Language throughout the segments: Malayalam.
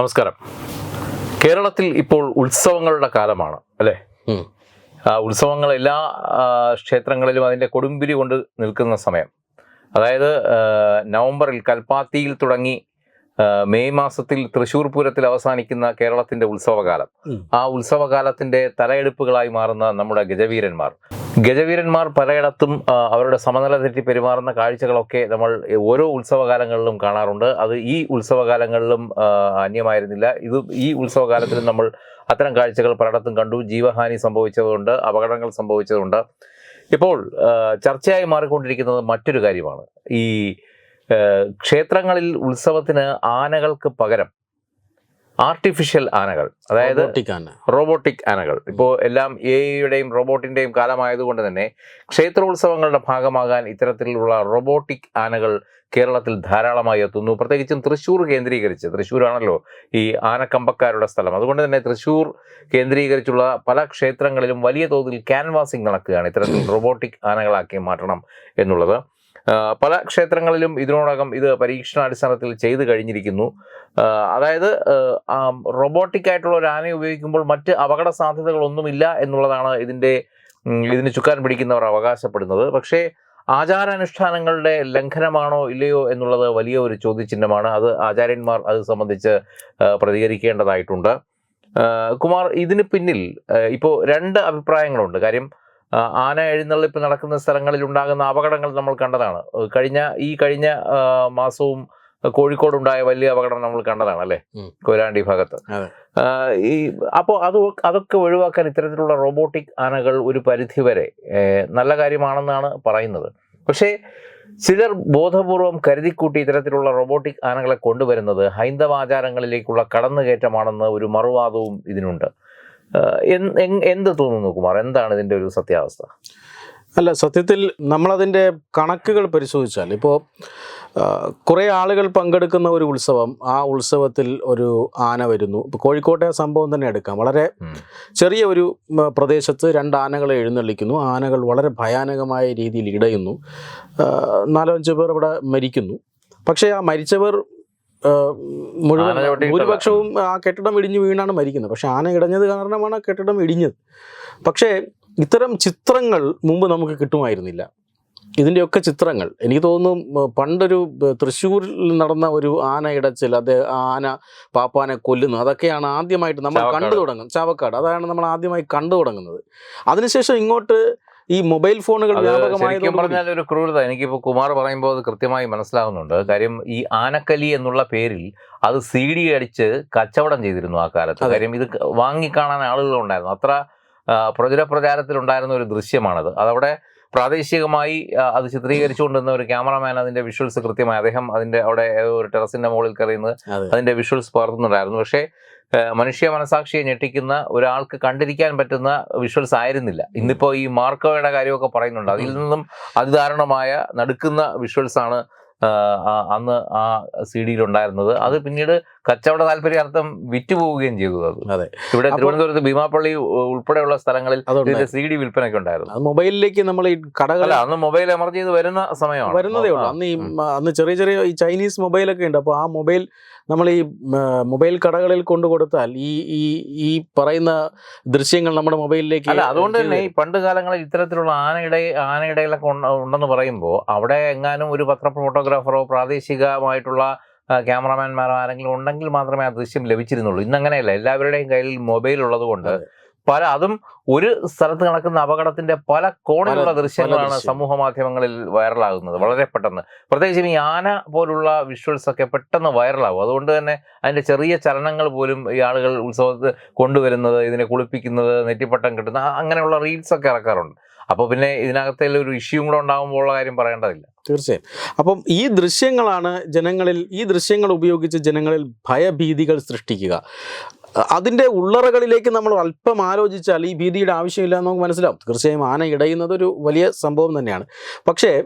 നമസ്കാരം. കേരളത്തിൽ ഇപ്പോൾ ഉത്സവങ്ങളുടെ കാലമാണ് അല്ലേ? ആ ഉത്സവങ്ങൾ എല്ലാ ക്ഷേത്രങ്ങളിലും അതിന്റെ കൊടുമ്പിരി കൊണ്ട് നിൽക്കുന്ന സമയം. അതായത് നവംബറിൽ കൽപ്പാത്തിയിൽ തുടങ്ങി മെയ് മാസത്തിൽ തൃശൂർ പൂരത്തിൽ അവസാനിക്കുന്ന കേരളത്തിന്റെ ഉത്സവകാലം. ആ ഉത്സവകാലത്തിന്റെ തലയെടുപ്പുകളായി മാറുന്ന നമ്മുടെ ഗജവീരന്മാർ ഗജവീരന്മാർ പലയിടത്തും അവരുടെ സമനില തെറ്റി പെരുമാറുന്ന കാഴ്ചകളൊക്കെ നമ്മൾ ഓരോ ഉത്സവകാലങ്ങളിലും കാണാറുണ്ട്. അത് ഈ ഉത്സവകാലങ്ങളിലും അന്യമായിരുന്നില്ല. ഇത് ഈ ഉത്സവകാലത്തിലും നമ്മൾ അത്തരം കാഴ്ചകൾ പലയിടത്തും കണ്ടു. ജീവഹാനി സംഭവിച്ചതുണ്ട് അപകടങ്ങൾ സംഭവിച്ചതുണ്ട്. ഇപ്പോൾ ചർച്ചയായി മാറിക്കൊണ്ടിരിക്കുന്നത് മറ്റൊരു കാര്യമാണ്. ഈ ക്ഷേത്രങ്ങളിൽ ഉത്സവത്തിന് ആനകൾക്ക് പകരം ആർട്ടിഫിഷ്യൽ ആനകൾ അതായത് റോബോട്ടിക് ആനകൾ. ഇപ്പോൾ എല്ലാം എ ഐയുടെയും റോബോട്ടിന്റെയും കാലമായതുകൊണ്ട് തന്നെ ക്ഷേത്രോത്സവങ്ങളുടെ ഭാഗമാകാൻ ഇത്തരത്തിലുള്ള റോബോട്ടിക് ആനകൾ കേരളത്തിൽ ധാരാളമായി എത്തുന്നു. പ്രത്യേകിച്ചും തൃശ്ശൂർ കേന്ദ്രീകരിച്ച്. തൃശ്ശൂരാണല്ലോ ഈ ആനക്കമ്പക്കാരുടെ സ്ഥലം. അതുകൊണ്ട് തന്നെ തൃശ്ശൂർ കേന്ദ്രീകരിച്ചുള്ള പല ക്ഷേത്രങ്ങളിലും വലിയ തോതിൽ ക്യാൻവാസിംഗ് നടക്കുകയാണ്. ഇത്തരത്തിൽ റോബോട്ടിക് ആനകളാക്കി മാറ്റണം എന്നുള്ളത്. പല ക്ഷേത്രങ്ങളിലും ഇതിനോടകം ഇത് പരീക്ഷണാടിസ്ഥാനത്തിൽ ചെയ്തു കഴിഞ്ഞിരിക്കുന്നു. അതായത് റോബോട്ടിക് ആയിട്ടുള്ള ഒരു ആനയെ ഉപയോഗിക്കുമ്പോൾ മറ്റ് അപകട സാധ്യതകളൊന്നുമില്ല എന്നുള്ളതാണ് ഇതിന്റെ ഇതിന് ചുക്കാൻ പിടിക്കുന്നവർ അവകാശപ്പെടുന്നത്. പക്ഷേ ആചാരാനുഷ്ഠാനങ്ങളുടെ ലംഘനമാണോ ഇല്ലയോ എന്നുള്ളത് വലിയ ഒരു ചോദ്യചിഹ്നമാണ്. അത് ആചാര്യന്മാർ അത് സംബന്ധിച്ച് പ്രതികരിക്കേണ്ടതായിട്ടുണ്ട്. കുമാർ ഇതിന് പിന്നിൽ ഇപ്പോൾ രണ്ട് അഭിപ്രായങ്ങളുണ്ട്. കാര്യം ആന എഴുന്നള്ളിപ്പ് നടക്കുന്ന സ്ഥലങ്ങളിൽ ഉണ്ടാകുന്ന അപകടങ്ങൾ നമ്മൾ കണ്ടതാണ്. കഴിഞ്ഞ ഈ കഴിഞ്ഞ മാസവും കോഴിക്കോടുണ്ടായ വലിയ അപകടം നമ്മൾ കണ്ടതാണ് അല്ലേ? കോരാണ്ടി ഭാഗത്ത്. ഈ അപ്പോൾ അത് അതൊക്കെ ഒഴിവാക്കാൻ ഇത്തരത്തിലുള്ള റോബോട്ടിക് ആനകൾ ഒരു പരിധിവരെ വരെ നല്ല കാര്യമാണെന്നാണ് പറയുന്നത്. പക്ഷേ ചിലർ ബോധപൂർവം കരുതിക്കൂട്ടി ഇത്തരത്തിലുള്ള റോബോട്ടിക് ആനകളെ കൊണ്ടുവരുന്നത് ഹൈന്ദവ ആചാരങ്ങളിലേക്കുള്ള കടന്നുകയറ്റമാണെന്ന് ഒരു മറുവാദവും ഇതിനുണ്ട്. എന്ത് തോന്നുന്നു കുമാർ? എന്താണ് ഇതിന്റെ ഒരു സത്യാവസ്ഥ? അല്ല സത്യത്തിൽ നമ്മളതിന്റെ കണക്കുകൾ പരിശോധിച്ചാൽ ഇപ്പോൾ കുറേ ആളുകൾ പങ്കെടുക്കുന്ന ഒരു ഉത്സവം ആ ഉത്സവത്തിൽ ഒരു ആന വരുന്നു. ഇപ്പോൾ കോഴിക്കോട്ടെ സംഭവം തന്നെ എടുക്കാം. വളരെ ചെറിയ ഒരു പ്രദേശത്ത് രണ്ട് ആനകളെ എഴുന്നള്ളിക്കുന്നു. ആനകൾ വളരെ ഭയാനകമായ രീതിയിൽ ഇടയുന്നു. നാലോ അഞ്ച് പേർ അവിടെ മരിക്കുന്നു. പക്ഷേ ആ മരിച്ചവർ മുഴുവൻ. ഭൂരിപക്ഷവും ആ കെട്ടിടം ഇടിഞ്ഞു വീണാണ് മരിക്കുന്നത്. പക്ഷെ ആന ഇടഞ്ഞത് കാരണമാണ് ആ കെട്ടിടം ഇടിഞ്ഞത്. പക്ഷേ ഇത്തരം ചിത്രങ്ങൾ മുമ്പ് നമുക്ക് കിട്ടുമായിരുന്നില്ല. ഇതിന്റെയൊക്കെ ചിത്രങ്ങൾ. എനിക്ക് തോന്നുന്നു പണ്ടൊരു തൃശ്ശൂരിൽ നടന്ന ഒരു ആന ഇടച്ചിൽ അത് ആന പാപ്പാനെ കൊല്ലുന്നു. അതൊക്കെയാണ് ആദ്യമായിട്ട് നമ്മൾ. കണ്ടു തുടങ്ങുന്നത്. ചാവക്കാട്. അതാണ് നമ്മൾ ആദ്യമായി കണ്ടു തുടങ്ങുന്നത്. അതിനുശേഷം ഇങ്ങോട്ട് ഈ മൊബൈൽ ഫോണുകൾ ശരിക്കും പറഞ്ഞാൽ ഒരു ക്രൂരത. എനിക്കിപ്പോൾ കുമാർ പറയുമ്പോൾ അത് കൃത്യമായി മനസ്സിലാകുന്നുണ്ട് കാര്യം ഈ ആനക്കലി എന്നുള്ള പേരിൽ അത് സി ഡി അടിച്ച് കച്ചവടം ചെയ്തിരുന്നു ആ കാലത്ത്. കാര്യം ഇത് വാങ്ങിക്കാണാൻ ആളുകളുണ്ടായിരുന്നു അത്ര പ്രചുര പ്രചാരത്തിലുണ്ടായിരുന്ന ഒരു ദൃശ്യമാണത്. അതവിടെ പ്രാദേശികമായി അത് ചിത്രീകരിച്ചുകൊണ്ടിരുന്ന ഒരു ക്യാമറമാൻ അതിന്റെ വിഷ്വൽസ് കൃത്യമായി അദ്ദേഹം അതിന്റെ അവിടെ ഒരു ടെറസിന്റെ മുകളിൽ കയറിയുന്നത് അതെ. അതിന്റെ വിഷ്വൽസ് പകർത്തുന്നുണ്ടായിരുന്നു. പക്ഷേ മനുഷ്യ മനസാക്ഷിയെ ഞെട്ടിക്കുന്ന ഒരാൾക്ക് കണ്ടിരിക്കാൻ പറ്റുന്ന വിഷ്വൽസ് ആയിരുന്നില്ല. ഇന്നിപ്പോ ഈ മാർക്കോയുടെ കാര്യമൊക്കെ പറയുന്നുണ്ട്. അതിൽ നിന്നും അതിദാരുണമായ നടുക്കുന്ന വിഷ്വൽസ് ആണ് അന്ന് ആ സി ഡിയിൽ ഉണ്ടായിരുന്നത് അത് പിന്നീട് കച്ചവട താല്പര്യാർത്ഥം വിറ്റുപോവുകയും ചെയ്തു അത്. അതെ. ഇവിടെ തിരുവനന്തപുരത്ത് ഭീമാപ്പള്ളി ഉൾപ്പെടെയുള്ള സ്ഥലങ്ങളിൽ സി ഡി വിൽപ്പനയ്ക്ക് ഉണ്ടായിരുന്നു. അത് മൊബൈലിലേക്ക് നമ്മൾ ഈ കടകൾ അന്ന് മൊബൈൽ എമർജ് ചെയ്ത് വരുന്ന സമയമാണ്. വരുന്നതേ ഉള്ളൂ. അന്ന് ഈ അന്ന് ചെറിയ ചെറിയ ഈ ചൈനീസ് മൊബൈലൊക്കെ ഉണ്ട്. അപ്പോൾ ആ മൊബൈൽ നമ്മൾ ഈ മൊബൈൽ കടകളിൽ കൊണ്ടു കൊടുത്താൽ ഈ ഈ ഈ പറയുന്ന ദൃശ്യങ്ങൾ നമ്മുടെ മൊബൈലിലേക്ക് അല്ല അതുകൊണ്ട് തന്നെ ഈ പണ്ട് കാലങ്ങളിൽ ഇത്തരത്തിലുള്ള ആനയുടെ ആനയിടയിലൊക്കെ ഉണ്ടെന്ന് പറയുമ്പോൾ അവിടെ എങ്ങാനും ഒരു പത്ര ഫോട്ടോഗ്രാഫറോ പ്രാദേശികമായിട്ടുള്ള ക്യാമറമാൻമാരോ ആരെങ്കിലും ഉണ്ടെങ്കിൽ മാത്രമേ ആ ദൃശ്യം ലഭിച്ചിരുന്നുള്ളൂ. ഇന്നങ്ങനെയല്ല. എല്ലാവരുടെയും കയ്യിൽ മൊബൈൽ ഉള്ളത് കൊണ്ട് അതെ. പല അതും ഒരു സ്ഥലത്ത് നടക്കുന്ന അപകടത്തിന്റെ പല കോണിലുള്ള ദൃശ്യങ്ങളാണ് ദൃശ്യം. സമൂഹ മാധ്യമങ്ങളിൽ വൈറലാകുന്നത്. വളരെ പെട്ടെന്ന്. പ്രത്യേകിച്ചും ഈ ആന പോലുള്ള വിഷ്വൽസ് ഒക്കെ പെട്ടെന്ന് വൈറലാകും. അതുകൊണ്ട് തന്നെ അതിന്റെ ചെറിയ ചലനങ്ങൾ പോലും ഈ ആളുകൾ ഉത്സവത്തിൽ കൊണ്ടുവരുന്നത് ഇതിനെ കുളിപ്പിക്കുന്നത് നെറ്റിപ്പട്ടം കിട്ടുന്ന അങ്ങനെയുള്ള റീൽസ് ഒക്കെ ഇറക്കാറുണ്ട്. അപ്പോൾ പിന്നെ ഇതിനകത്തെ ഒരു ഇഷ്യൂ കൂടെ ഉണ്ടാകുമ്പോൾ ഉള്ള കാര്യം പറയേണ്ടതില്ല. തീർച്ചയായും. അപ്പം ഈ ദൃശ്യങ്ങളാണ് ജനങ്ങളിൽ ഈ ദൃശ്യങ്ങൾ ഉപയോഗിച്ച് ജനങ്ങളിൽ ഭയഭീതികൾ സൃഷ്ടിക്കുക. അതിന്റെ ഉള്ളറകളിലേക്ക് നമ്മൾ അല്പം ആലോചിച്ചാൽ ഈ ഭീതിയുടെ ആവശ്യമില്ല എന്ന് നമുക്ക് മനസ്സിലാവും. തീർച്ചയായും ആന ഇടയുന്നത് ഒരു വലിയ സംഭവം തന്നെയാണ്. പക്ഷേ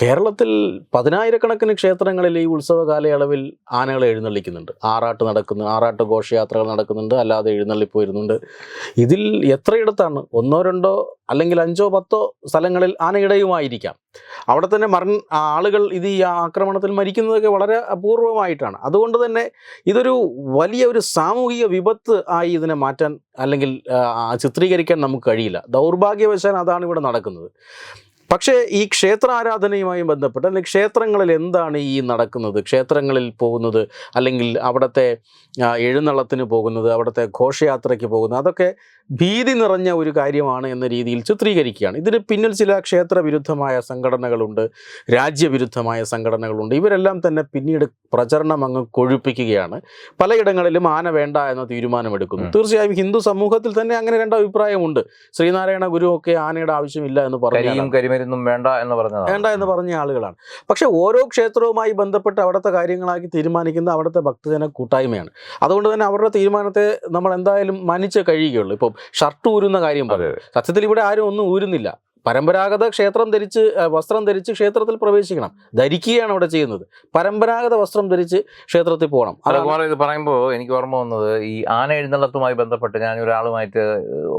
കേരളത്തിൽ പതിനായിരക്കണക്കിന് ക്ഷേത്രങ്ങളിൽ ഈ ഉത്സവ കാലയളവിൽ ആനകളെ എഴുന്നള്ളിക്കുന്നുണ്ട്. ആറാട്ട് നടക്കുന്നു ആറാട്ട് ഘോഷയാത്രകൾ നടക്കുന്നുണ്ട് അല്ലാതെ എഴുന്നള്ളിപ്പ് വരുന്നുണ്ട് ഇതിൽ എത്രയിടത്താണ്? ഒന്നോ രണ്ടോ അല്ലെങ്കിൽ അഞ്ചോ പത്തോ സ്ഥലങ്ങളിൽ ആനയിടയുമായിരിക്കാം. അവിടെ തന്നെ മരൺ ആളുകൾ ഇത് ഈ ആക്രമണത്തിൽ മരിക്കുന്നതൊക്കെ വളരെ അപൂർവമായിട്ടാണ്. അതുകൊണ്ട് തന്നെ ഇതൊരു വലിയ ഒരു സാമൂഹിക വിപത്ത് ആയി ഇതിനെ മാറ്റാൻ അല്ലെങ്കിൽ ചിത്രീകരിക്കാൻ നമുക്ക് കഴിയില്ല. ദൗർഭാഗ്യവശാൽ അതാണ് ഇവിടെ നടക്കുന്നത്. പക്ഷേ ഈ ക്ഷേത്ര ആരാധനയുമായി ബന്ധപ്പെട്ട് അല്ലെങ്കിൽ ക്ഷേത്രങ്ങളിൽ എന്താണ് ഈ നടക്കുന്നത്? ക്ഷേത്രങ്ങളിൽ പോകുന്നത് അല്ലെങ്കിൽ അവിടുത്തെ എഴുന്നള്ളത്തിന് പോകുന്നത് അവിടുത്തെ ഘോഷയാത്രയ്ക്ക് പോകുന്നത് അതൊക്കെ ഭീതി നിറഞ്ഞ ഒരു കാര്യമാണ് എന്ന രീതിയിൽ ചിത്രീകരിക്കുകയാണ്. ഇതിന് പിന്നിൽ ചില ക്ഷേത്ര വിരുദ്ധമായ സംഘടനകളുണ്ട് രാജ്യവിരുദ്ധമായ സംഘടനകളുണ്ട്. ഇവരെല്ലാം തന്നെ പിന്നീട് പ്രചരണം അങ്ങ് കൊഴുപ്പിക്കുകയാണ്. പലയിടങ്ങളിലും ആന വേണ്ട എന്ന തീരുമാനമെടുക്കുന്നു. തീർച്ചയായും ഹിന്ദു സമൂഹത്തിൽ തന്നെ അങ്ങനെ രണ്ട് അഭിപ്രായമുണ്ട്. ശ്രീനാരായണ ഗുരു ഒക്കെ ആനയുടെ ആവശ്യമില്ല എന്ന് പറഞ്ഞു കരിമരുന്നും വേണ്ട എന്ന് പറഞ്ഞ വേണ്ട എന്ന് പറഞ്ഞ ആളുകളാണ്. പക്ഷെ ഓരോ ക്ഷേത്രവുമായി ബന്ധപ്പെട്ട് അവിടുത്തെ കാര്യങ്ങളാക്കി തീരുമാനിക്കുന്ന അവിടുത്തെ ഭക്തജന കൂട്ടായ്മയാണ്. അതുകൊണ്ട് തന്നെ അവരുടെ തീരുമാനത്തെ നമ്മൾ എന്തായാലും മാനിച്ചേ കഴിയുകയുള്ളൂ. ഇപ്പം ഷർട്ട് ഊരുന്ന കാര്യം പറഞ്ഞു. സത്യത്തിൽ ഇവിടെ ആരും ഒന്നും ഊരുന്നില്ല. പരമ്പരാഗത ക്ഷേത്രം ധരിച്ച് വസ്ത്രം ധരിച്ച് ക്ഷേത്രത്തിൽ പ്രവേശിക്കണം. ധരിക്കുകയാണ് അവിടെ ചെയ്യുന്നത്. പരമ്പരാഗത വസ്ത്രം ധരിച്ച് ക്ഷേത്രത്തിൽ പോകണം. അതുപോലെ ഇത് പറയുമ്പോൾ എനിക്ക് ഓർമ്മ വന്നത് ഈ ആന എഴുന്നള്ളത്തുമായി ബന്ധപ്പെട്ട് ഞാൻ ഒരാളുമായിട്ട്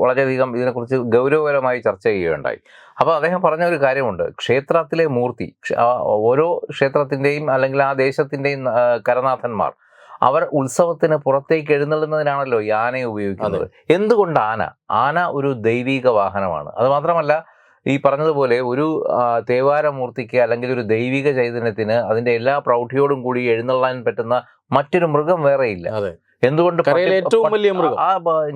വളരെയധികം ഇതിനെക്കുറിച്ച് ഗൗരവകരമായി ചർച്ച ചെയ്യുകയുണ്ടായി. അപ്പോൾ അദ്ദേഹം പറഞ്ഞ ഒരു കാര്യമുണ്ട്. ക്ഷേത്രത്തിലെ മൂർത്തി ഓരോ ക്ഷേത്രത്തിന്റെയും അല്ലെങ്കിൽ ആ ദേശത്തിന്റെയും കരനാഥന്മാർ അവർ ഉത്സവത്തിന് പുറത്തേക്ക് എഴുന്നള്ളുന്നതിനാണല്ലോ ഈ ആനയെ ഉപയോഗിക്കുന്നത്. എന്തുകൊണ്ട് ആന? ആന ഒരു ദൈവിക വാഹനമാണ്. അത് മാത്രമല്ല ഈ പറഞ്ഞതുപോലെ ഒരു ദേവാരമൂർത്തിക്ക് തേവാരമൂർത്തിക്ക് അല്ലെങ്കിൽ ഒരു ദൈവിക ചൈതന്യത്തിന് അതിന്റെ എല്ലാ പ്രൗഢിയോടും കൂടി എഴുന്നള്ളാൻ പറ്റുന്ന മറ്റൊരു മൃഗം വേറെയില്ല. എന്തുകൊണ്ട് ഏറ്റവും വലിയ മൃഗം. ആ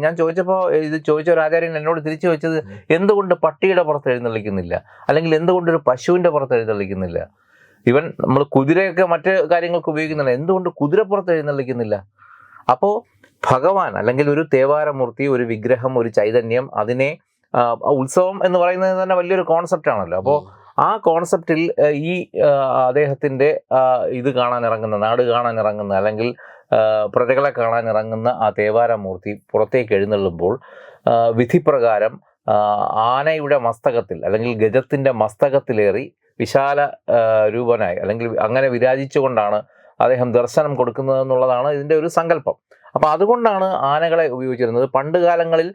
ഞാൻ ചോദിച്ചപ്പോ ഇത് ചോദിച്ച ഒരു ആചാര്യൻ എന്നോട് തിരിച്ചു വെച്ചത് എന്തുകൊണ്ട് പട്ടിയുടെ പുറത്ത് എഴുന്നള്ളിക്കുന്നില്ല? അല്ലെങ്കിൽ എന്തുകൊണ്ട് ഒരു പശുവിന്റെ പുറത്ത് എഴുന്നള്ളിക്കുന്നില്ല? ഇവൻ നമ്മൾ കുതിരയൊക്കെ മറ്റ് കാര്യങ്ങൾക്ക് ഉപയോഗിക്കുന്നുണ്ട്. എന്തുകൊണ്ട് കുതിര പുറത്ത് എഴുന്നള്ളിക്കുന്നില്ല? അപ്പോൾ ഭഗവാൻ അല്ലെങ്കിൽ ഒരു തേവാരമൂർത്തി ഒരു വിഗ്രഹം ഒരു ചൈതന്യം അതിനെ ഉത്സവം എന്ന് പറയുന്നത് തന്നെ വലിയൊരു കോൺസെപ്റ്റ് ആണല്ലോ. അപ്പോൾ ആ കോൺസെപ്റ്റിൽ ഈ അദ്ദേഹത്തിന്റെ ഇത് കാണാൻ ഇറങ്ങുന്ന നാട് കാണാൻ ഇറങ്ങുന്ന അല്ലെങ്കിൽ പ്രജകളെ കാണാൻ ഇറങ്ങുന്ന ആ തേവാരമൂർത്തി പുറത്തേക്ക് എഴുന്നള്ളുമ്പോൾ വിധിപ്രകാരം ആനയുടെ മസ്തകത്തിൽ അല്ലെങ്കിൽ ഗജത്തിന്റെ മസ്തകത്തിലേറി വിശാല രൂപനായി അല്ലെങ്കിൽ അങ്ങനെ വിരാജിച്ചുകൊണ്ടാണ് അദ്ദേഹം ദർശനം കൊടുക്കുന്നത് എന്നുള്ളതാണ് ഇതിന്റെ ഒരു സങ്കല്പം. അപ്പോൾ അതുകൊണ്ടാണ് ആനകളെ ഉപയോഗിച്ചിരുന്നത്. പണ്ട് കാലങ്ങളിൽ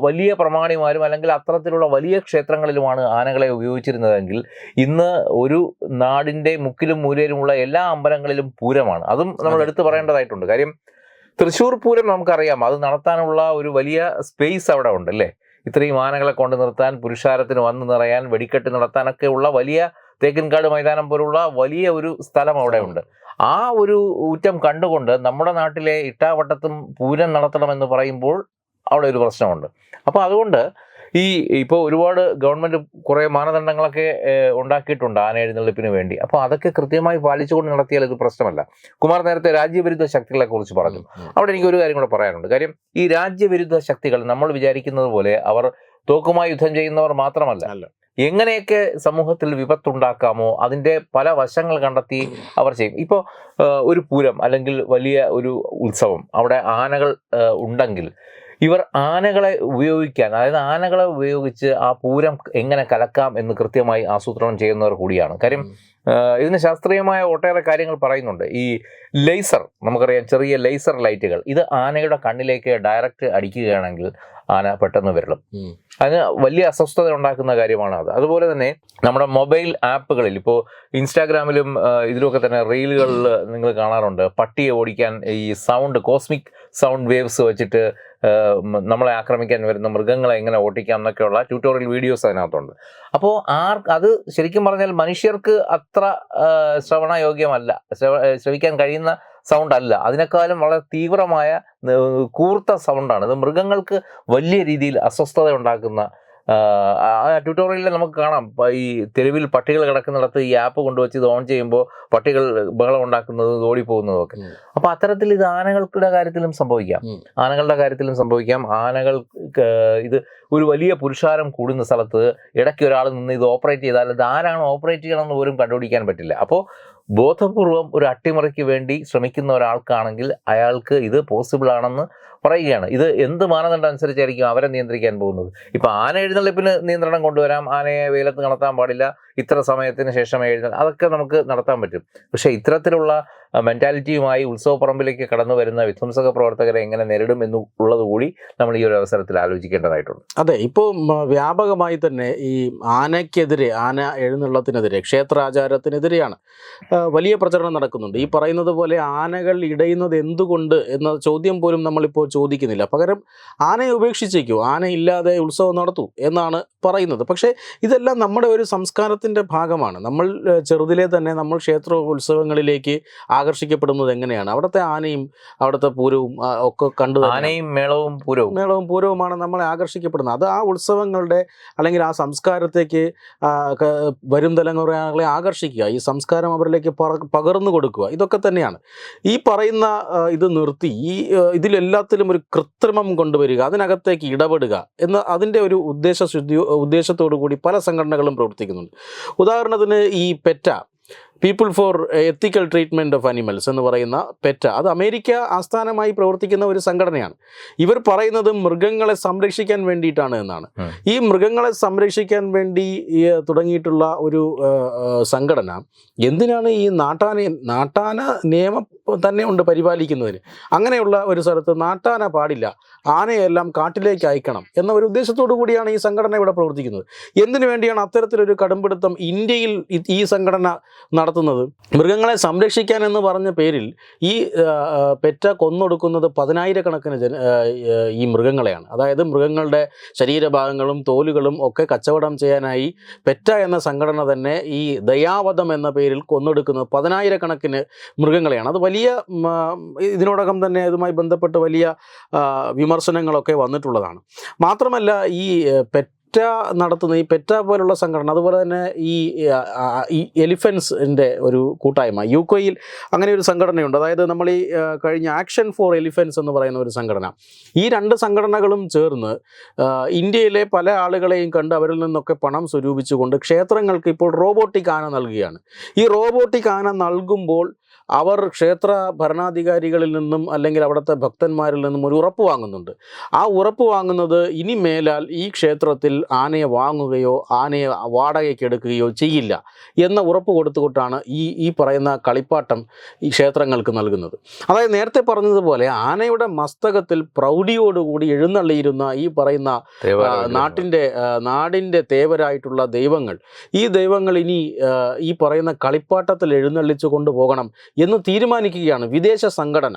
വലിയ പ്രമാണിമാരും അല്ലെങ്കിൽ അത്തരത്തിലുള്ള വലിയ ക്ഷേത്രങ്ങളിലുമാണ് ആനകളെ ഉപയോഗിച്ചിരുന്നതെങ്കിൽ ഇന്ന് ഒരു നാടിന്റെ മുക്കിലും മൂലയിലുമുള്ള എല്ലാ അമ്പലങ്ങളിലും പൂരമാണ്. അതും നമ്മൾ. എടുത്തു പറയേണ്ടതായിട്ടുണ്ട്. കാര്യം തൃശ്ശൂർ പൂരം നമുക്കറിയാം. അത് നടത്താനുള്ള ഒരു വലിയ സ്പേസ് അവിടെ ഉണ്ട് അല്ലേ ഇത്രയും ആനകളെ കൊണ്ട് നിർത്താൻ പുരുഷാരത്തിന് വന്ന് നിറയാൻ വെടിക്കെട്ട് നടത്താനൊക്കെ ഉള്ള വലിയ തേക്കിൻകാട് മൈതാനം പോലുള്ള വലിയ ഒരു സ്ഥലം അവിടെ ഉണ്ട്. ആ ഒരു ഊറ്റം കണ്ടുകൊണ്ട് നമ്മുടെ നാട്ടിലെ ഇട്ടാവട്ടത്തും പൂരം നടത്തണമെന്ന് പറയുമ്പോൾ അവിടെ ഒരു പ്രശ്നമുണ്ട്. അപ്പോൾ അതുകൊണ്ട് ഈ ഇപ്പോൾ ഒരുപാട് ഗവൺമെന്റ് കുറേ മാനദണ്ഡങ്ങളൊക്കെ ഉണ്ടാക്കിയിട്ടുണ്ട് ആന എഴുന്നള്ളിപ്പിന് വേണ്ടി. അപ്പോൾ അതൊക്കെ കൃത്യമായി പാലിച്ചുകൊണ്ട് നടത്തിയാൽ ഇത് പ്രശ്നമല്ല. കുമാർ നേരത്തെ രാജ്യവിരുദ്ധ ശക്തികളെ കുറിച്ച് പറഞ്ഞു. അവിടെ എനിക്ക് ഒരു കാര്യം കൂടെ പറയാനുണ്ട്. കാര്യം ഈ രാജ്യവിരുദ്ധ ശക്തികൾ നമ്മൾ വിചാരിക്കുന്നത് പോലെ അവർ തോക്കുമായി യുദ്ധം ചെയ്യുന്നവർ മാത്രമല്ല. എങ്ങനെയൊക്കെ സമൂഹത്തിൽ വിപത്തുണ്ടാക്കാമോ അതിന്റെ പല വശങ്ങൾ കണ്ടെത്തി അവർ ചെയ്യും. ഇപ്പോൾ ഒരു പൂരം അല്ലെങ്കിൽ വലിയ ഒരു ഉത്സവം അവിടെ ആനകൾ ഉണ്ടെങ്കിൽ ഇവർ ആനകളെ ഉപയോഗിക്കാൻ അതായത് ആനകളെ ഉപയോഗിച്ച് ആ പൂരം എങ്ങനെ കലക്കാം എന്ന് കൃത്യമായി ആസൂത്രണം ചെയ്യുന്നവർ കൂടിയാണ്. കാര്യം ഇതിന് ശാസ്ത്രീയമായ ഒട്ടേറെ കാര്യങ്ങൾ പറയുന്നുണ്ട്. ഈ ലേസർ നമുക്കറിയാം ചെറിയ ലേസർ ലൈറ്റുകൾ. ഇത് ആനയുടെ കണ്ണിലേക്ക് ഡയറക്റ്റ് അടിക്കുകയാണെങ്കിൽ ആന പെട്ടെന്ന് വരണം അതിന് വലിയ അസ്വസ്ഥത ഉണ്ടാക്കുന്ന കാര്യമാണ് അത്. അതുപോലെ തന്നെ നമ്മുടെ മൊബൈൽ ആപ്പുകളിൽ ഇപ്പോൾ ഇൻസ്റ്റാഗ്രാമിലും ഇതിലുമൊക്കെ തന്നെ റീലുകളിൽ നിങ്ങൾ കാണാറുണ്ട്. പട്ടിയെ ഓടിക്കാൻ ഈ സൗണ്ട് കോസ്മിക് സൗണ്ട് വേവ്സ് വെച്ചിട്ട് നമ്മളെ ആക്രമിക്കാൻ വരുന്ന മൃഗങ്ങളെ എങ്ങനെ ഓട്ടിക്കാം എന്നൊക്കെയുള്ള ട്യൂട്ടോറിയൽ വീഡിയോസ് അതിനകത്തുണ്ട്. അപ്പോൾ ആർ അത് ശരിക്കും പറഞ്ഞാൽ മനുഷ്യർക്ക് അത്ര ശ്രവണയോഗ്യമല്ല. ശ്രവ- ശ്രവിക്കാൻ കഴിയുന്ന സൗണ്ട് അല്ല. അതിനേക്കാളും വളരെ തീവ്രമായ കൂർത്ത സൗണ്ടാണ് ഇത് മൃഗങ്ങൾക്ക് വലിയ രീതിയിൽ അസ്വസ്ഥത ഉണ്ടാക്കുന്ന ആ ട്യൂട്ടോറിയലിൽ നമുക്ക് കാണാം. ഈ തെരുവിൽ പട്ടികൾ കിടക്കുന്നിടത്ത് ഈ ആപ്പ് കൊണ്ടുവച്ച് ഇത് ഓൺ ചെയ്യുമ്പോൾ പട്ടികൾ ബഹളം ഉണ്ടാക്കുന്നതും ഓടിപ്പോകുന്നതും ഒക്കെ. അപ്പോൾ അപ്പൊ അത്തരത്തിൽ ഇത് ആനകളുടെ കാര്യത്തിലും സംഭവിക്കാം. ആനകളുടെ കാര്യത്തിലും സംഭവിക്കാം. ആനകൾ ഇത് ഒരു വലിയ പുരുഷാരം കൂടുന്ന സ്ഥലത്ത് ഇടയ്ക്ക് ഒരാൾ നിന്ന് ഇത് ഓപ്പറേറ്റ് ചെയ്താൽ ഇത് ആരാണ് ഓപ്പറേറ്റ് ചെയ്യണമെന്ന് പോലും കണ്ടുപിടിക്കാൻ പറ്റില്ല. അപ്പോൾ ബോധപൂർവം ഒരു അട്ടിമറിക്ക് വേണ്ടി ശ്രമിക്കുന്ന ഒരാൾക്കാണെങ്കിൽ അയാൾക്ക് ഇത് പോസിബിൾ ആണെന്ന് പറയുകയാണ്. ഇത് എന്ത് മാനദണ്ഡം അനുസരിച്ചായിരിക്കും അവരെ നിയന്ത്രിക്കാൻ പോകുന്നത്? ഇപ്പൊ ആന എഴുന്നള്ളിപ്പിന് നിയന്ത്രണം കൊണ്ടുവരാം. ആനയെ വെയിലത്ത് നടത്താൻ പാടില്ല. ഇത്ര സമയത്തിന് ശേഷം എഴുന്നള്ളി അതൊക്കെ നമുക്ക് നടത്താൻ പറ്റും. പക്ഷേ ഇത്തരത്തിലുള്ള മെന്റാലിറ്റിയുമായി ഉത്സവപ്പറമ്പിലേക്ക് കടന്നു വരുന്ന വിധ്വംസക പ്രവർത്തകരെ എങ്ങനെ നേരിടും എന്നുള്ളത് കൂടി നമ്മൾ ഈ ഒരു അവസരത്തിൽ ആലോചിക്കേണ്ടതായിട്ടുണ്ട്. അതെ ഇപ്പോൾ വ്യാപകമായി തന്നെ ഈ ആനയ്ക്കെതിരെ ആന എഴുന്നള്ളത്തിനെതിരെ ക്ഷേത്രാചാരത്തിനെതിരെയാണ് വലിയ പ്രചരണം നടക്കുന്നുണ്ട്. ഈ പറയുന്നത് പോലെ ആനകൾ ഇടയുന്നത് എന്തുകൊണ്ട് എന്ന ചോദ്യം പോലും നമ്മളിപ്പോൾ ചോദിക്കുന്നില്ല. പകരം ആനയെ ഉപേക്ഷിച്ചേക്കൂ. ആന ഇല്ലാതെ ഉത്സവം നടത്തൂ എന്നാണ് പറയുന്നത്. പക്ഷേ ഇതെല്ലാം നമ്മുടെ ഒരു സംസ്കാരത്തിന്റെ ഭാഗമാണ്. നമ്മൾ ചെറുതിലെ തന്നെ നമ്മൾ ക്ഷേത്ര ഉത്സവങ്ങളിലേക്ക് ആകർഷിക്കപ്പെടുന്നത് എങ്ങനെയാണ്? അവിടുത്തെ ആനയും അവിടുത്തെ പൂരവും ഒക്കെ കണ്ടു ആനയും മേളവും പൂരവും. മേളവും പൂരവുമാണ് നമ്മളെ ആകർഷിക്കപ്പെടുന്നത്. അത് ആ ഉത്സവങ്ങളുടെ അല്ലെങ്കിൽ ആ സംസ്കാരത്തേക്ക് വരും തലമുറകളെ ആകർഷിക്കുക. ഈ സംസ്കാരം അവരിലേക്ക് പകർന്നു കൊടുക്കുക. ഇതൊക്കെ തന്നെയാണ്. ഈ പറയുന്ന ഇത് നിർത്തി. ഈ ആ, ഇതിലെല്ലാത്തിലും ഒരു കൃത്രിമം കൊണ്ടുവരിക അതിനകത്തേക്ക് ഇടപെടുക എന്ന അതിന്റെ ഒരു ഉദ്ദേശശുദ്ധി ഉദ്ദേശത്തോടു കൂടി പല സംഘടനകളും പ്രവർത്തിക്കുന്നുണ്ട്. ഉദാഹരണത്തിന് ഈ PETA people for ethical treatment of animals എന്ന് പറയുന്ന പെറ്റ അത് അമേരിക്ക ആസ്ഥാനമായി പ്രവർത്തിക്കുന്ന ഒരു സംഘടനയാണ്. ഇവർ പറയുന്നത് മൃഗങ്ങളെ സംരക്ഷിക്കാൻ വേണ്ടിയിട്ടാണ് എന്നാണ്. ഈ മൃഗങ്ങളെ സംരക്ഷിക്കാൻ വേണ്ടി തുടങ്ങിയിട്ടുള്ള ഒരു സംഘടന എന്തിനാണ് ഈ നാട്ടാന നാട്ടാന നിയമം തന്നെ ഉണ്ട് പരിപാലിക്കുന്നതിന്. അങ്ങനെയുള്ള ഒരു സ്ഥലത്ത് നാട്ടാന പാടില്ല. ആനയെല്ലാം കാട്ടിലേക്ക് അയക്കണം എന്ന ഒരു ഉദ്ദേശത്തോടു കൂടിയാണ് ഈ സംഘടന ഇവിടെ പ്രവർത്തിക്കുന്നത്. എന്തിനു വേണ്ടിയാണ് അത്തരത്തിലൊരു കടുംപിടുത്തം ഇന്ത്യയിൽ ഈ സംഘടന നടത്തുന്നത്? മൃഗങ്ങളെ സംരക്ഷിക്കാൻ എന്ന് പറഞ്ഞ പേരിൽ ഈ പെറ്റ കൊന്നൊടുക്കുന്നത് പതിനായിരക്കണക്കിന് ജന ഈ മൃഗങ്ങളെയാണ്. അതായത് മൃഗങ്ങളുടെ ശരീരഭാഗങ്ങളും തോലുകളും ഒക്കെ കച്ചവടം ചെയ്യാനായി പെറ്റ എന്ന സംഘടന തന്നെ ഈ ദയാവധം എന്ന പേരിൽ കൊന്നൊടുക്കുന്നത് പതിനായിരക്കണക്കിന് മൃഗങ്ങളെയാണ്. അത് വലിയ ആ, ഇതിനോടകം തന്നെ ഇതുമായി ബന്ധപ്പെട്ട് വലിയ വിമർശനങ്ങളൊക്കെ വന്നിട്ടുള്ളതാണ്. മാത്രമല്ല ഈ പെറ്റ നടത്തുന്ന ഈ പെറ്റ പോലുള്ള സംഘടന അതുപോലെ തന്നെ ഈ എലിഫൻസിന്റെ ഒരു കൂട്ടായ്മ യു കെയിൽ അങ്ങനെ ഒരു സംഘടനയുണ്ട്. അതായത് നമ്മൾ ഈ കഴിഞ്ഞ ആക്ഷൻ ഫോർ എലിഫൻസ് എന്ന് പറയുന്ന ഒരു സംഘടന. ഈ രണ്ട് സംഘടനകളും ചേർന്ന് ഇന്ത്യയിലെ പല ആളുകളെയും കണ്ട് അവരിൽ നിന്നൊക്കെ പണം സ്വരൂപിച്ചുകൊണ്ട് ക്ഷേത്രങ്ങൾക്ക് ഇപ്പോൾ റോബോട്ടിക് ആന നൽകുകയാണ്. ഈ റോബോട്ടിക് ആന നൽകുമ്പോൾ അവർ ക്ഷേത്ര ഭരണാധികാരികളിൽ നിന്നും അല്ലെങ്കിൽ അവിടുത്തെ ഭക്തന്മാരിൽ നിന്നും ഒരു ഉറപ്പ് വാങ്ങുന്നുണ്ട്. ആ ഉറപ്പ് വാങ്ങുന്നത് ഇനി മേലാൽ ഈ ക്ഷേത്രത്തിൽ ആനയെ വാങ്ങുകയോ ആനയെ വാടകയ്ക്ക് എടുക്കുകയോ ചെയ്യില്ല എന്ന ഉറപ്പ് കൊടുത്തുകൊണ്ടാണ് ഈ ഈ പറയുന്ന കളിപ്പാട്ടം ഈ ക്ഷേത്രങ്ങൾക്ക് നൽകുന്നത്. അതായത് നേരത്തെ പറഞ്ഞതുപോലെ ആനയുടെ മസ്തകത്തിൽ പ്രൗഢിയോടുകൂടി എഴുന്നള്ളിയിരുന്ന ഈ പറയുന്ന നാട്ടിന്റെ നാടിന്റെ തേവരായിട്ടുള്ള ദൈവങ്ങൾ. ഈ ദൈവങ്ങൾ ഇനി ഈ പറയുന്ന കളിപ്പാട്ടത്തിൽ എഴുന്നള്ളിച്ചു കൊണ്ടുപോകണം എന്ന് തീരുമാനിക്കുകയാണ് വിദേശ സംഘടന.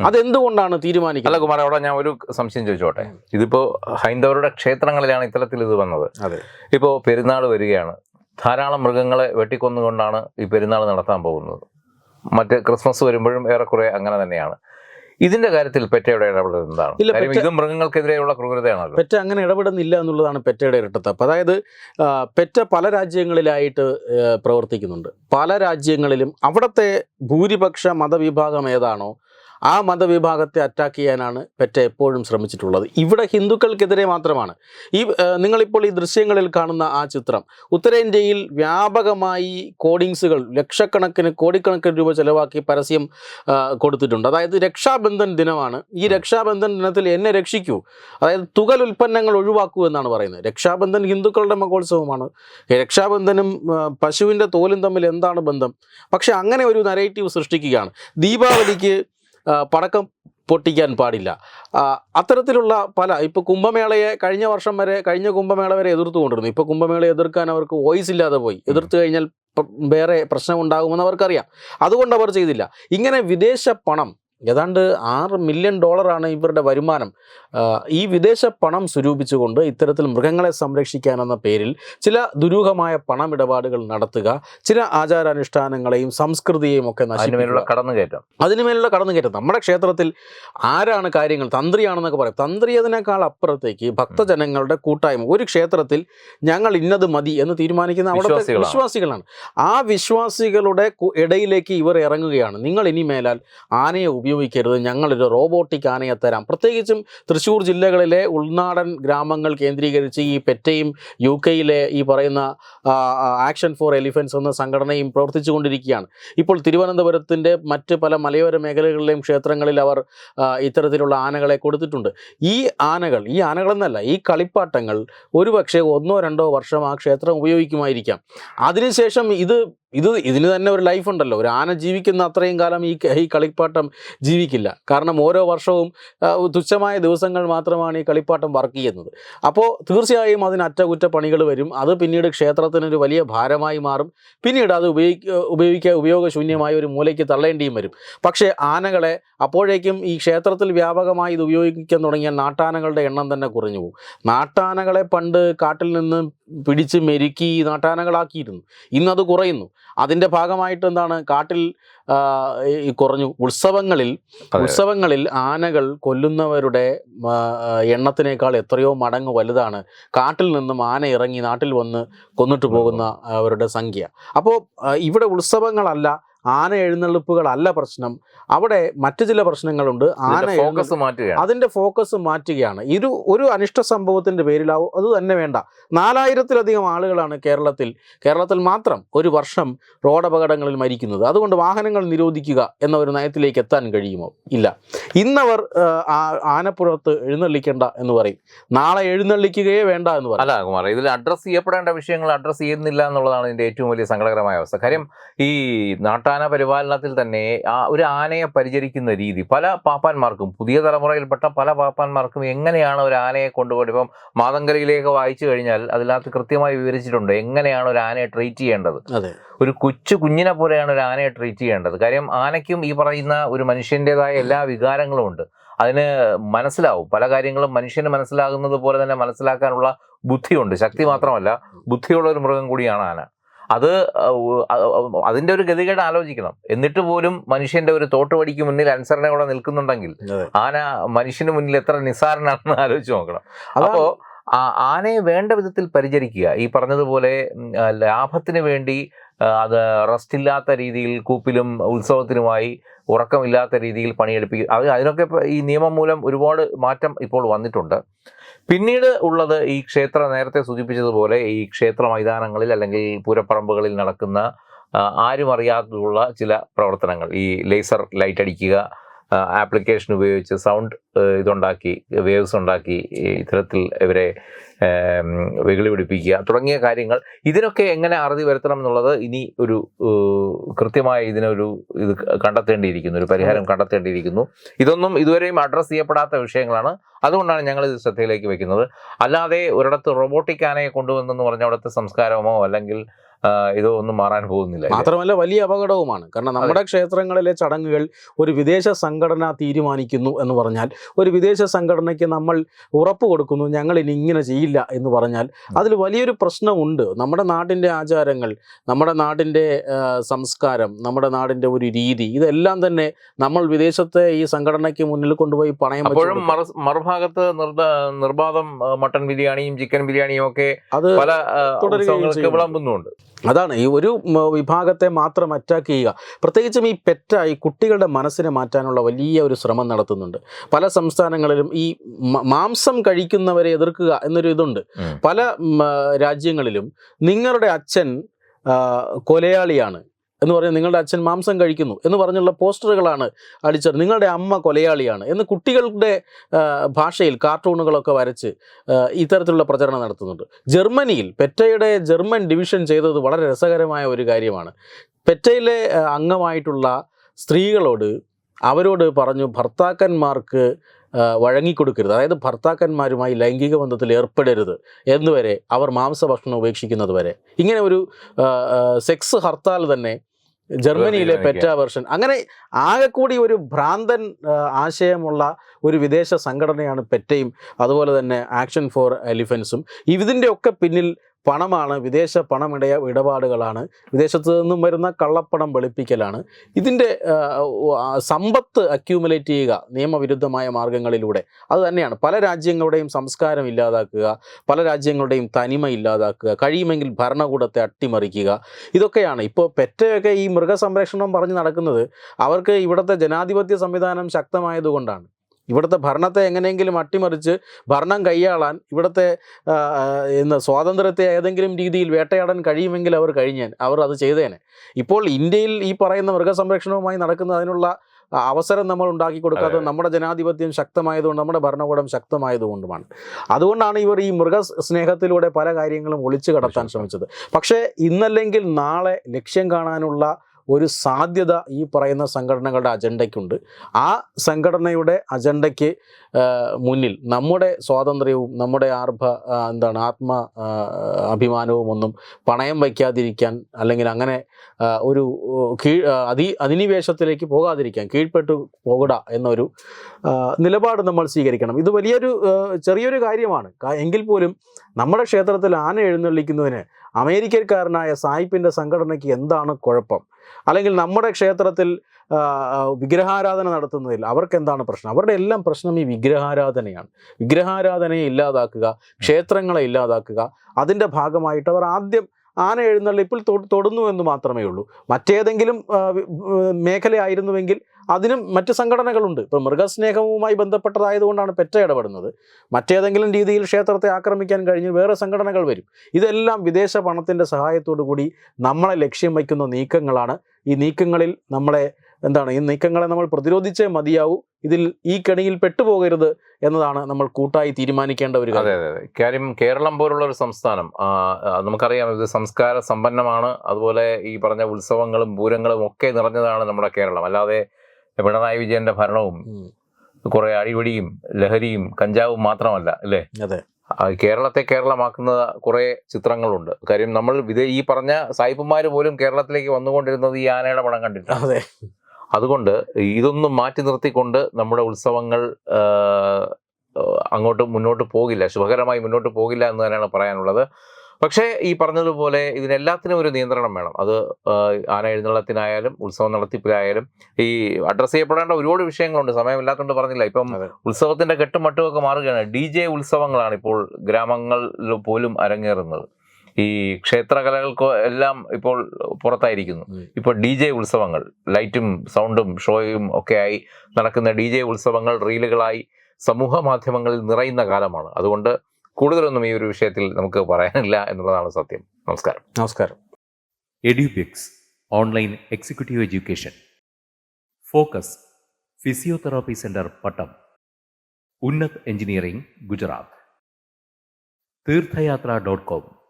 അതെന്തുകൊണ്ടാണ് അതെന്തുകൊണ്ടാണ് അല്ല തീരുമാനിക്കുന്നത് കുമാർ അവിടെ ഞാൻ ഒരു സംശയം ചോദിച്ചോട്ടെ? ഇതിപ്പോ ഹൈന്ദവരുടെ ക്ഷേത്രങ്ങളിലാണ് ഇത്തരത്തിൽ ഇത് വന്നത്. അതെ. ഇപ്പോൾ പെരുന്നാൾ വരികയാണ്. ധാരാളം മൃഗങ്ങളെ വെട്ടിക്കൊന്നുകൊണ്ടാണ് ഈ പെരുന്നാൾ നടത്താൻ പോകുന്നത്. മറ്റ് ക്രിസ്മസ് വരുമ്പോഴും ഏറെക്കുറെ അങ്ങനെ തന്നെയാണ്. ഇതിന്റെ കാര്യത്തിൽ പെറ്റയുടെ ഇടപെടൽ എന്താണ്? ഇല്ല, ഇത് മൃഗങ്ങൾക്കെതിരെയുള്ള ക്രൂരതയാണല്ലോ. പെറ്റ അങ്ങനെ ഇടപെടുന്നില്ല എന്നുള്ളതാണ് പെറ്റയുടെ ഇരട്ടത്തപ്പ്. അതായത് പെറ്റ പല രാജ്യങ്ങളിലായിട്ട് പ്രവർത്തിക്കുന്നുണ്ട്. പല രാജ്യങ്ങളിലും അവിടുത്തെ ഭൂരിപക്ഷ മതവിഭാഗം ഏതാണോ ആ മതവിഭാഗത്തെ അറ്റാക്ക് ചെയ്യാനാണ് പെറ്റ എപ്പോഴും ശ്രമിച്ചിട്ടുള്ളത്. ഇവിടെ ഹിന്ദുക്കൾക്കെതിരെ മാത്രമാണ്. ഈ നിങ്ങളിപ്പോൾ ഈ ദൃശ്യങ്ങളിൽ കാണുന്ന ആ ചിത്രം ഉത്തരേന്ത്യയിൽ വ്യാപകമായി കോഡിങ്സുകൾ ലക്ഷക്കണക്കിന് കോടിക്കണക്കിന് രൂപ ചെലവാക്കി പരസ്യം കൊടുത്തിട്ടുണ്ട്. അതായത് രക്ഷാബന്ധൻ ദിനമാണ്. ഈ രക്ഷാബന്ധൻ ദിനത്തിൽ എന്നെ രക്ഷിക്കൂ. അതായത് തുകൽ ഉൽപ്പന്നങ്ങൾ ഒഴിവാക്കൂ എന്നാണ് പറയുന്നത്. രക്ഷാബന്ധൻ ഹിന്ദുക്കളുടെ മഹോത്സവമാണ്. രക്ഷാബന്ധനും പശുവിന്റെ തോലും തമ്മിൽ എന്താണ് ബന്ധം? പക്ഷേ അങ്ങനെ ഒരു നരേറ്റീവ് സൃഷ്ടിക്കുകയാണ്. ദീപാവലിക്ക് പടക്കം പൊട്ടിക്കാൻ പാടില്ല. അത്തരത്തിലുള്ള പല ഇപ്പോൾ കുംഭമേളയെ കഴിഞ്ഞ വർഷം വരെ കഴിഞ്ഞ കുംഭമേള വരെ എതിർത്തു കൊണ്ടിരുന്നു. ഇപ്പോൾ കുംഭമേളയെ എതിർക്കാൻ അവർക്ക് വോയിസ് ഇല്ലാതെ പോയി. എതിർത്ത് കഴിഞ്ഞാൽ വേറെ പ്രശ്നമുണ്ടാകുമെന്ന് അവർക്കറിയാം. അതുകൊണ്ട് അവർ ചെയ്തില്ല. ഇങ്ങനെ വിദേശ പണം ഏതാണ്ട് ആറ് മില്യൺ ഡോളറാണ് ഇവരുടെ വരുമാനം. ഈ വിദേശ പണം സ്വരൂപിച്ചുകൊണ്ട് ഇത്തരത്തിൽ മൃഗങ്ങളെ സംരക്ഷിക്കാനെന്ന പേരിൽ ചില ദുരൂഹമായ പണമിടപാടുകൾ നടത്തുക ചില ആചാരാനുഷ്ഠാനങ്ങളെയും സംസ്കൃതിയെയും ഒക്കെ അതിനുമേലുള്ള നശിപ്പിക്കുക കടന്നുകയറ്റം. അതിനുമേലുള്ള കടന്നുകയറ്റം. നമ്മുടെ ക്ഷേത്രത്തിൽ ആരാണ് കാര്യങ്ങൾ? തന്ത്രിയാണെന്നൊക്കെ പറയും. തന്ത്രി അതിനേക്കാൾ അപ്പുറത്തേക്ക് ഭക്തജനങ്ങളുടെ കൂട്ടായ്മ. ഒരു ക്ഷേത്രത്തിൽ ഞങ്ങൾ ഇന്നത് മതി എന്ന് തീരുമാനിക്കുന്ന അവിടുത്തെ വിശ്വാസികളാണ്. ആ വിശ്വാസികളുടെ ഇടയിലേക്ക് ഇവർ ഇറങ്ങുകയാണ്. നിങ്ങൾ ഇനി മേലാൽ ആനയെ ഉപയോഗിക്കുക ഉപയോഗിക്കരുത്. ഞങ്ങളൊരു റോബോട്ടിക് ആനയെ തരാം. പ്രത്യേകിച്ചും തൃശ്ശൂർ ജില്ലകളിലെ ഉൾനാടൻ ഗ്രാമങ്ങൾ കേന്ദ്രീകരിച്ച് ഈ പെറ്റയും യു കെയിലെ ഈ പറയുന്ന ആക്ഷൻ ഫോർ എലിഫൻസ് എന്ന സംഘടനയും പ്രവർത്തിച്ചുകൊണ്ടിരിക്കുകയാണ്. ഇപ്പോൾ തിരുവനന്തപുരത്തിന്റെ മറ്റ് പല മലയോര മേഖലകളിലെയും ക്ഷേത്രങ്ങളിൽ അവർ ഇത്തരത്തിലുള്ള ആനകളെ കൊടുത്തിട്ടുണ്ട്. ഈ ആനകൾ ഈ ആനകളെന്നല്ല ഈ കളിപ്പാട്ടങ്ങൾ ഒരുപക്ഷെ ഒന്നോ രണ്ടോ വർഷം ആ ക്ഷേത്രം ഉപയോഗിക്കുമായിരിക്കാം. അതിനുശേഷം ഇത് ഇത് ഇതിന് തന്നെ ഒരു ലൈഫ് ഉണ്ടല്ലോ. ഒരു ആന ജീവിക്കുന്ന അത്രയും കാലം ഈ ഈ കളിപ്പാട്ടം ജീവിക്കില്ല. കാരണം ഓരോ വർഷവും തുച്ഛമായ ദിവസങ്ങൾ മാത്രമാണ് ഈ കളിപ്പാട്ടം വർക്ക് ചെയ്യുന്നത്. അപ്പോൾ തീർച്ചയായും അതിന് അറ്റകുറ്റപ്പണികൾ വരും. അത് പിന്നീട് ക്ഷേത്രത്തിനൊരു വലിയ ഭാരമായി മാറും. പിന്നീട് അത് ഉപയോഗിക്ക ഉപയോഗിക്കുക ഉപയോഗശൂന്യമായ ഒരു മൂലയ്ക്ക് തള്ളേണ്ടിയും വരും. പക്ഷേ ആനകളെ അപ്പോഴേക്കും ഈ ക്ഷേത്രത്തിൽ വ്യാപകമായി ഇത് ഉപയോഗിക്കാൻ തുടങ്ങിയ നാട്ടാനകളുടെ എണ്ണം തന്നെ കുറഞ്ഞു പോകും. നാട്ടാനകളെ പണ്ട് കാട്ടിൽ നിന്ന് പിടിച്ച് മെരുക്കി നാട്ടാനകളാക്കിയിരുന്നു. ഇന്നത് കുറയുന്നു. അതിന്റെ ഭാഗമായിട്ട് എന്താണ്? കാട്ടിൽ കുറഞ്ഞു. ഉത്സവങ്ങളിൽ ഉത്സവങ്ങളിൽ ആനകൾ കൊല്ലുന്നവരുടെ എണ്ണത്തിനേക്കാൾ എത്രയോ മടങ്ങ് വലുതാണ്. കാട്ടിൽ നിന്നും ആന ഇറങ്ങി നാട്ടിൽ വന്ന് കൊന്നിട്ട് പോകുന്ന അവരുടെ സംഖ്യ. അപ്പോൾ ഇവിടെ ഉത്സവങ്ങളല്ല ആന എഴുന്നള്ളിപ്പുകളല്ല പ്രശ്നം. അവിടെ മറ്റു ചില പ്രശ്നങ്ങളുണ്ട്. ആന ഫോക്കസ് മാറ്റുകയാണ്. അതിന്റെ ഫോക്കസ് മാറ്റുകയാണ്. ഇരു ഒരു അനിഷ്ട സംഭവത്തിന്റെ പേരിലാവും. അത് തന്നെ വേണ്ട. നാലായിരത്തിലധികം ആളുകളാണ് കേരളത്തിൽ. കേരളത്തിൽ മാത്രം ഒരു വർഷം റോഡ് അപകടങ്ങളിൽ മരിക്കുന്നത്. അതുകൊണ്ട് വാഹനങ്ങൾ നിരോധിക്കുക എന്ന ഒരു നയത്തിലേക്ക് എത്താൻ കഴിയുമോ? ഇല്ല. ഇന്നവർ ആനപ്പുറത്ത് എഴുന്നള്ളിക്കേണ്ട എന്ന് പറയും. നാളെ എഴുന്നള്ളിക്കുകയേ വേണ്ട എന്ന് പറയും. അല്ല കുമാർ ഇതിൽ അഡ്രസ്സ് ചെയ്യപ്പെടേണ്ട വിഷയങ്ങൾ അഡ്രസ്സ് ചെയ്യുന്നില്ല എന്നുള്ളതാണ് ഇതിന്റെ ഏറ്റവും വലിയ സങ്കടകരമായ അവസ്ഥ. കാര്യം ഈ നാട്ടാന പരിപാലനത്തിൽ തന്നെ ആ ഒരു ആനയെ പരിചരിക്കുന്ന രീതി പല പാപ്പാന്മാർക്കും പുതിയ തലമുറയിൽപ്പെട്ട പല പാപ്പാന്മാർക്കും എങ്ങനെയാണ് ഒരു ആനയെ കൊണ്ടുപോയി ഇപ്പം മാതങ്കരയിലേക്ക് വായിച്ചു കഴിഞ്ഞാൽ അതിനകത്ത് കൃത്യമായി വിവരിച്ചിട്ടുണ്ട് എങ്ങനെയാണ് ഒരു ആനയെ ട്രീറ്റ് ചെയ്യേണ്ടത്. ഒരു കൊച്ചു കുഞ്ഞിനെ പോലെയാണ് ഒരു ആനയെ ട്രീറ്റ് ചെയ്യേണ്ടത്. കാര്യം ആനയ്ക്കും ഈ പറയുന്ന ഒരു മനുഷ്യന്റെതായ എല്ലാ വികാരങ്ങളും ഉണ്ട്. അതിന് മനസ്സിലാവും. പല കാര്യങ്ങളും മനുഷ്യന് മനസ്സിലാകുന്നത് പോലെ തന്നെ മനസ്സിലാക്കാനുള്ള ബുദ്ധിയുണ്ട്. ശക്തി മാത്രമല്ല ബുദ്ധിയുള്ള ഒരു മൃഗം കൂടിയാണ് ആന. അത് അതിന്റെ ഒരു ഗതികേട് ആലോചിക്കണം. എന്നിട്ട് പോലും മനുഷ്യന്റെ ഒരു തോട്ടുപടിക്ക് മുന്നിൽ അനുസരണയോടെ നിൽക്കുന്നുണ്ടെങ്കിൽ അതെ. ആന മനുഷ്യന് മുന്നിൽ എത്ര നിസ്സാരനാണെന്ന് ആലോചിച്ച് നോക്കണം. അതാണ് അപ്പോ ആ ആനയെ വേണ്ട വിധത്തിൽ പരിചരിക്കുക. ഈ പറഞ്ഞതുപോലെ ലാഭത്തിന് വേണ്ടി അത് റെസ്റ്റ് ഇല്ലാത്ത രീതിയിൽ കൂപ്പിലും ഉത്സവത്തിനുമായി ഉറക്കമില്ലാത്ത രീതിയിൽ പണിയെടുപ്പിക്കുക. അത് അതിനൊക്കെ ഈ നിയമം മൂലം ഒരുപാട് മാറ്റം ഇപ്പോൾ വന്നിട്ടുണ്ട്. പിന്നീട് ഉള്ളത് ഈ ക്ഷേത്ര നേരത്തെ സൂചിപ്പിച്ചതുപോലെ ഈ ക്ഷേത്ര മൈതാനങ്ങളിൽ അല്ലെങ്കിൽ പൂരപ്പറമ്പുകളിൽ നടക്കുന്ന ആരും അറിയാതുള്ള ചില പ്രവർത്തനങ്ങൾ. ഈ ലേസർ ലൈറ്റ് അടിക്കുക ആപ്ലിക്കേഷൻ ഉപയോഗിച്ച് സൗണ്ട് ഇതുണ്ടാക്കി വേവ്സ് ഉണ്ടാക്കി ഇത്തരത്തിൽ ഇവരെ വെകിളി പിടിപ്പിക്കുക തുടങ്ങിയ കാര്യങ്ങൾ. ഇതിനൊക്കെ എങ്ങനെ അറുതി വരുത്തണം എന്നുള്ളത് ഇനി ഒരു കൃത്യമായ ഇതിനൊരു ഇത് കണ്ടെത്തേണ്ടിയിരിക്കുന്നു ഒരു പരിഹാരം കണ്ടെത്തേണ്ടിയിരിക്കുന്നു. ഇതൊന്നും ഇതുവരെയും അഡ്രസ്സ് ചെയ്യപ്പെടാത്ത വിഷയങ്ങളാണ്. അതുകൊണ്ടാണ് ഞങ്ങൾ ഇത് ശ്രദ്ധയിലേക്ക് വെക്കുന്നത്. അല്ലാതെ ഒരിടത്ത് റോബോട്ടിക് ആനയെ കൊണ്ടുവന്നെന്ന് പറഞ്ഞ അവിടുത്തെ സംസ്കാരമോ അല്ലെങ്കിൽ ഇതോ ഒന്നും മാറാൻ പോകുന്നില്ല. മാത്രമല്ല വലിയ അപകടവുമാണ്. കാരണം നമ്മുടെ ക്ഷേത്രങ്ങളിലെ ചടങ്ങുകൾ ഒരു വിദേശ സംഘടന തീരുമാനിക്കുന്നു എന്ന് പറഞ്ഞാൽ ഒരു വിദേശ സംഘടനയ്ക്ക് നമ്മൾ ഉറപ്പ് കൊടുക്കുന്നു ഞങ്ങൾ ഇനി ഇങ്ങനെ ചെയ്യില്ല എന്ന് പറഞ്ഞാൽ അതിൽ വലിയൊരു പ്രശ്നമുണ്ട്. നമ്മുടെ നാടിന്റെ ആചാരങ്ങൾ നമ്മുടെ നാടിന്റെ സംസ്കാരം നമ്മുടെ നാടിന്റെ ഒരു രീതി ഇതെല്ലാം തന്നെ നമ്മൾ വിദേശത്തെ ഈ സംഘടനയ്ക്ക് മുന്നിൽ കൊണ്ടുപോയി പണയം അപ്പോഴും മറുഭാഗത്ത് നിർബാധം മട്ടൺ ബിരിയാണിയും ചിക്കൻ ബിരിയാണിയും ഒക്കെ അത് പല വിളമ്പുന്നുണ്ട് അതാണ് ഈ ഒരു വിഭാഗത്തെ മാത്രം അറ്റാക്ക് ചെയ്യുക. പ്രത്യേകിച്ചും ഈ പെറ്റായി കുട്ടികളുടെ മനസ്സിനെ മാറ്റാനുള്ള വലിയ ഒരു ശ്രമം നടത്തുന്നുണ്ട്. പല സംസ്ഥാനങ്ങളിലും ഈ മാംസം കഴിക്കുന്നവരെ എതിർക്കുക എന്നൊരു ഇതുണ്ട്. പല രാജ്യങ്ങളിലും നിങ്ങളുടെ അച്ഛൻ കൊലയാളിയാണ്. എന്ന് പറഞ്ഞ് നിങ്ങളുടെ അച്ഛൻ മാംസം കഴിക്കുന്നു എന്ന് പറഞ്ഞുള്ള പോസ്റ്ററുകളാണ് അടിച്ചത്. നിങ്ങളുടെ അമ്മ കൊലയാളിയാണ് എന്ന് കുട്ടികളുടെ ഭാഷയിൽ കാർട്ടൂണുകളൊക്കെ വരച്ച് ഇത്തരത്തിലുള്ള പ്രചരണം നടത്തുന്നുണ്ട്. ജർമ്മനിയിൽ പെറ്റയുടെ ജർമ്മൻ ഡിവിഷൻ ചെയ്തത് വളരെ രസകരമായ ഒരു കാര്യമാണ്. പെറ്റയിലെ അംഗമായിട്ടുള്ള സ്ത്രീകളോട് അവരോട് പറഞ്ഞു ഭർത്താക്കന്മാർക്ക് വഴങ്ങിക്കൊടുക്കരുത്. അതായത് ഭർത്താക്കന്മാരുമായി ലൈംഗിക ബന്ധത്തിൽ ഏർപ്പെടരുത് എന്നുവരെ അവർ മാംസഭക്ഷണം ഉപേക്ഷിക്കുന്നത് വരെ ഇങ്ങനെ ഒരു സെക്സ് ഹർത്താൽ തന്നെ ജർമ്മനിയിലെ പെറ്റ വെർഷൻ. അങ്ങനെ ആകെ കൂടി ഒരു ഭ്രാന്തൻ ആശയമുള്ള ഒരു വിദേശ സംഘടനയാണ് പെറ്റയും അതുപോലെ തന്നെ ആക്ഷൻ ഫോർ എലിഫൻസും. ഇതിന്റെയൊക്കെ പിന്നിൽ പണമാണ് വിദേശ പണമിടയ ഇടപാടുകളാണ്. വിദേശത്തു നിന്നും വരുന്ന കള്ളപ്പണം വെളുപ്പിക്കലാണ്. ഇതിന്റെ സമ്പത്ത് അക്യൂമുലേറ്റ് ചെയ്യുക നിയമവിരുദ്ധമായ മാർഗങ്ങളിലൂടെ. അത് തന്നെയാണ്. പല രാജ്യങ്ങളുടെയും സംസ്കാരം ഇല്ലാതാക്കുക പല രാജ്യങ്ങളുടെയും തനിമ ഇല്ലാതാക്കുക കഴിയുമെങ്കിൽ ഭരണകൂടത്തെ അട്ടിമറിക്കുക. ഇതൊക്കെയാണ്. ഇപ്പോൾ പെറ്റയൊക്കെ ഈ മൃഗസംരക്ഷണം പറഞ്ഞ് നടക്കുന്നത്. അവർക്ക് ഇവിടുത്തെ ജനാധിപത്യ സംവിധാനം ശക്തമായതുകൊണ്ടാണ് ഇവിടുത്തെ ഭരണത്തെ എങ്ങനെയെങ്കിലും അട്ടിമറിച്ച് ഭരണം കൈയാളാൻ ഇവിടുത്തെ എന്ന ആ, സ്വാതന്ത്ര്യത്തെ ഏതെങ്കിലും രീതിയിൽ വേട്ടയാടാൻ കഴിയുമെങ്കിൽ അവർ കഴിഞ്ഞേൻ അവർ അത് ചെയ്തേനെ. ഇപ്പോൾ ഇന്ത്യയിൽ ഈ പറയുന്ന മൃഗസംരക്ഷണവുമായി നടക്കുന്ന അതിനുള്ള അവസരം നമ്മൾ ഉണ്ടാക്കി കൊടുക്കാത്തത് നമ്മുടെ ജനാധിപത്യം ശക്തമായതുകൊണ്ട് നമ്മുടെ ഭരണകൂടം ശക്തമായതുകൊണ്ടുമാണ്. അതുകൊണ്ടാണ് ഇവർ ഈ മൃഗസ്നേഹത്തിലൂടെ പല കാര്യങ്ങളും ഒളിച്ചു കടത്താൻ ശ്രമിച്ചത്. പക്ഷേ ഇന്നല്ലെങ്കിൽ നാളെ ലക്ഷ്യം കാണാനുള്ള ഒരു സാധ്യത ഈ പറയുന്ന സംഘടനകളുടെ അജണ്ടയ്ക്കുണ്ട്. ആ സംഘടനയുടെ അജണ്ടയ്ക്ക് മുന്നിൽ നമ്മുടെ സ്വാതന്ത്ര്യവും നമ്മുടെ ആർഭ എന്താണ് ആത്മ അഭിമാനവും ഒന്നും പണയം വയ്ക്കാതിരിക്കാൻ അല്ലെങ്കിൽ അങ്ങനെ ഒരു കീഴ് അതി അധിനിവേശത്തിലേക്ക് പോകാതിരിക്കാൻ കീഴ്പ്പെട്ടു പോകട എന്നൊരു നിലപാട് നമ്മൾ സ്വീകരിക്കണം. ഇത് വലിയൊരു ചെറിയൊരു കാര്യമാണ്. എങ്കിൽ പോലും നമ്മുടെ ക്ഷേത്രത്തിൽ ആന എഴുന്നള്ളിക്കുന്നതിന് അമേരിക്കക്കാരനായ സായിപ്പിന്റെ സംഘടനയ്ക്ക് എന്താണ് കുഴപ്പം? അല്ലെങ്കിൽ നമ്മുടെ ക്ഷേത്രത്തിൽ വിഗ്രഹാരാധന നടത്തുന്നതിൽ അവർക്ക് എന്താണ് പ്രശ്നം? അവരുടെ എല്ലാം പ്രശ്നം ഈ വിഗ്രഹാരാധനയാണ്. വിഗ്രഹാരാധനയെ ഇല്ലാതാക്കുക ക്ഷേത്രങ്ങളെ ഇല്ലാതാക്കുക അതിന്റെ ഭാഗമായിട്ട് അവർ ആദ്യം ആന എഴുന്നള്ളിപ്പിൽ തൊടുന്നു എന്ന് മാത്രമേ ഉള്ളൂ. മറ്റേതെങ്കിലും മേഖലയായിരുന്നുവെങ്കിൽ അതിനും മറ്റ് സംഘടനകളുണ്ട്. ഇപ്പോൾ മൃഗസ്നേഹവുമായി ബന്ധപ്പെട്ടതായതുകൊണ്ടാണ് പെറ്റ ഇടപെടുന്നത്. മറ്റേതെങ്കിലും രീതിയിൽ ക്ഷേത്രത്തെ ആക്രമിക്കാൻ കഴിഞ്ഞ് വേറെ സംഘടനകൾ വരും. ഇതെല്ലാം വിദേശ പണത്തിന്റെ സഹായത്തോടു കൂടി നമ്മളെ ലക്ഷ്യം വയ്ക്കുന്ന നീക്കങ്ങളാണ്. ഈ നീക്കങ്ങളിൽ നമ്മളെ എന്താണ്? ഈ നീക്കങ്ങളെ നമ്മൾ പ്രതിരോധിച്ചേ മതിയാവൂ. ഇതിൽ ഈ കെണിയിൽ പെട്ടുപോകരുത് എന്നതാണ് നമ്മൾ കൂട്ടായി തീരുമാനിക്കേണ്ട ഒരു അതെ കാര്യം. അതെ അതെ കാര്യം കേരളം പോലുള്ള ഒരു സംസ്ഥാനം നമുക്കറിയാം ഇത് സംസ്കാര സമ്പന്നമാണ്. അതുപോലെ ഈ പറഞ്ഞ ഉത്സവങ്ങളും പൂരങ്ങളും ഒക്കെ നിറഞ്ഞതാണ് നമ്മുടെ കേരളം. അല്ലാതെ പിണറായി വിജയന്റെ ഭരണവും. കുറെ അഴിവടിയും ലഹരിയും കഞ്ചാവും മാത്രമല്ല അല്ലേ? അതെ. കേരളത്തെ കേരളമാക്കുന്ന കുറെ ചിത്രങ്ങളുണ്ട്. കാര്യം നമ്മൾ വിദേ ഈ പറഞ്ഞ സായിപ്പുമാർ പോലും കേരളത്തിലേക്ക് വന്നുകൊണ്ടിരുന്നത് ഈ ആനയുടെ പടം കണ്ടിട്ടാണ്. അതെ. അതുകൊണ്ട് ഇതൊന്നും മാറ്റി നിർത്തിക്കൊണ്ട് നമ്മുടെ ഉത്സവങ്ങൾ അങ്ങോട്ട് മുന്നോട്ട് പോകില്ല. ശുഭകരമായി മുന്നോട്ട് പോകില്ല എന്ന് തന്നെയാണ് പറയാനുള്ളത്. പക്ഷേ ഈ പറഞ്ഞതുപോലെ ഇതിനെല്ലാത്തിനും ഒരു നിയന്ത്രണം വേണം. അത് ആന എഴുന്നള്ളത്തിനായാലും ഉത്സവം നടത്തിപ്പിലായാലും ഈ അഡ്രസ്സ് ചെയ്യപ്പെടേണ്ട ഒരുപാട് വിഷയങ്ങളുണ്ട്. സമയമില്ലാത്തതുകൊണ്ട് പറഞ്ഞില്ല. ഇപ്പം ഉത്സവത്തിന്റെ ഉത്സവത്തിന്റെ കെട്ടും മട്ടുമൊക്കെ മാറുകയാണ്. ഡി ജെ ഉത്സവങ്ങളാണ് ഇപ്പോൾ ഗ്രാമങ്ങളിൽ പോലും അരങ്ങേറുന്നത്. ഈ ക്ഷേത്രകലകൾക്ക് എല്ലാം ഇപ്പോൾ പുറത്തായിരിക്കുന്നു. ഇപ്പോൾ ഡി ജെ ഉത്സവങ്ങൾ ലൈറ്റും സൗണ്ടും ഷോയും ഒക്കെ ആയി നടക്കുന്ന ഡി ജെ ഉത്സവങ്ങൾ റീലുകളായി സമൂഹ മാധ്യമങ്ങളിൽ നിറയുന്ന കാലമാണ്. അതുകൊണ്ട് കൂടുതലൊന്നും ഈ ഒരു വിഷയത്തിൽ നമുക്ക് പറയാനില്ല എന്നുള്ളതാണ് സത്യം. നമസ്കാരം. നമസ്കാരം. Edubix online executive education. Focus physiotherapy centre Pattom. Unnat engineering Gujarat. Theerthayathra dot com.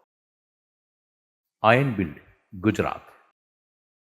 Aayan build Gujarat